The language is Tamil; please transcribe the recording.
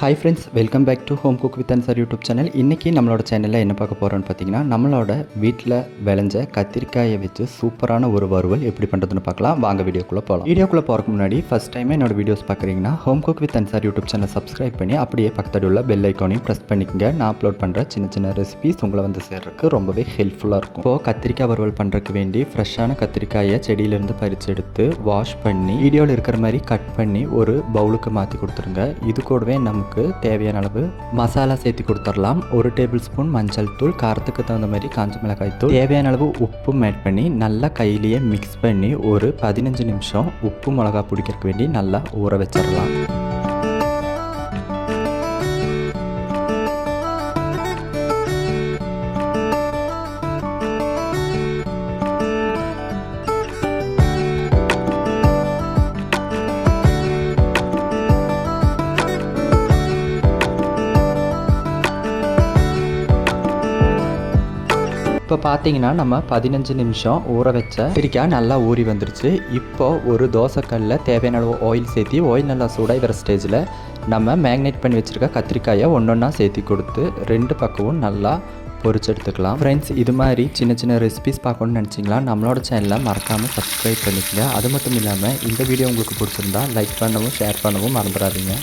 Hi friends welcome back to home cook with Ansar YouTube channel இன்றைக்கி நம்மளோட சேனலில் என்ன பார்க்க போகிறோம்னு பார்த்தீங்கன்னா நம்மளோட வீட்டில் விளைஞ்ச கத்திரிக்காயை வச்சு சூப்பரான ஒரு வறுவல் எப்படி பண்ணுறதுன்னு பார்க்கலாம். வாங்க வீடியோக்குள்ளே போகலாம் வீடியோக்குள்ளே போகிறக்கு முன்னாடி ஃபஸ்ட் டைம் என்னோட வீடியோஸ் பார்க்குறீங்கன்னா home cook with Ansar YouTube channel subscribe பண்ணி அப்படியே பக்கத்தில் உள்ள பெல் ஐக்கானையும் ப்ரெஸ் பண்ணிக்கங்க. நான் அப்லோட் பண்ணுற சின்ன சின்ன ரெசிபிஸ் உங்களை வந்து சேர்றதுக்கு ரொம்பவே ஹெல்ப்ஃபுல்லாக இருக்கும். இப்போது கத்திரிக்காய் வறுவல் பண்ணுறதுக்கு வேண்டி ஃப்ரெஷ்ஷான கத்திரிக்காயை செடியிலேருந்து பறித்து எடுத்து வாஷ் பண்ணி வீடியோவில் இருக்கிற மாதிரி கட் பண்ணி ஒரு பவுலுக்கு மாற்றி கொடுத்துருங்க. இது கூடவே நமக்கு தேவையான அளவு மசாலா சேர்த்து கொடுத்துடலாம். ஒரு டேபிள் ஸ்பூன் மஞ்சள் தூள் காரத்துக்கு தகுந்த மாதிரி காஞ்ச மிளகாய் தூள். தேவையான அளவு உப்பும் ஆட் பண்ணி நல்லா கையிலேயே மிக்ஸ் பண்ணி ஒரு பதினஞ்சு நிமிஷம் உப்பு மிளகா பிடிக்கிறதுக்கு வேண்டி நல்லா ஊற வச்சிடலாம். இப்போ பார்த்தீங்கன்னா நம்ம பதினஞ்சு நிமிஷம் ஊற வச்ச கத்திரிக்காய் நல்லா ஊறி வந்துருச்சு. இப்போ ஒரு தோசைக்கல்லில் தேவையான அளவு ஆயில் சேர்த்தி ஆயில் நல்லா சூடாக வர ஸ்டேஜில் நம்ம மேக்னேட் பண்ணி வச்சுருக்க கத்திரிக்காயை ஒன்றொன்றா சேர்த்து கொடுத்து ரெண்டு பக்கமும் நல்லா பொரிச்சு எடுத்துக்கலாம். ஃப்ரெண்ட்ஸ் இது மாதிரி சின்ன சின்ன ரெசிபிஸ் பார்க்கணும்னு நினச்சிங்களா? நம்மளோட சேனலை மறக்காமல் சப்ஸ்கிரைப் பண்ணிக்கங்க. அது மட்டும் இல்லாமல் இந்த வீடியோ உங்களுக்கு பிடிச்சிருந்தா லைக் பண்ணவும் ஷேர் பண்ணவும் மறந்துடாதீங்க.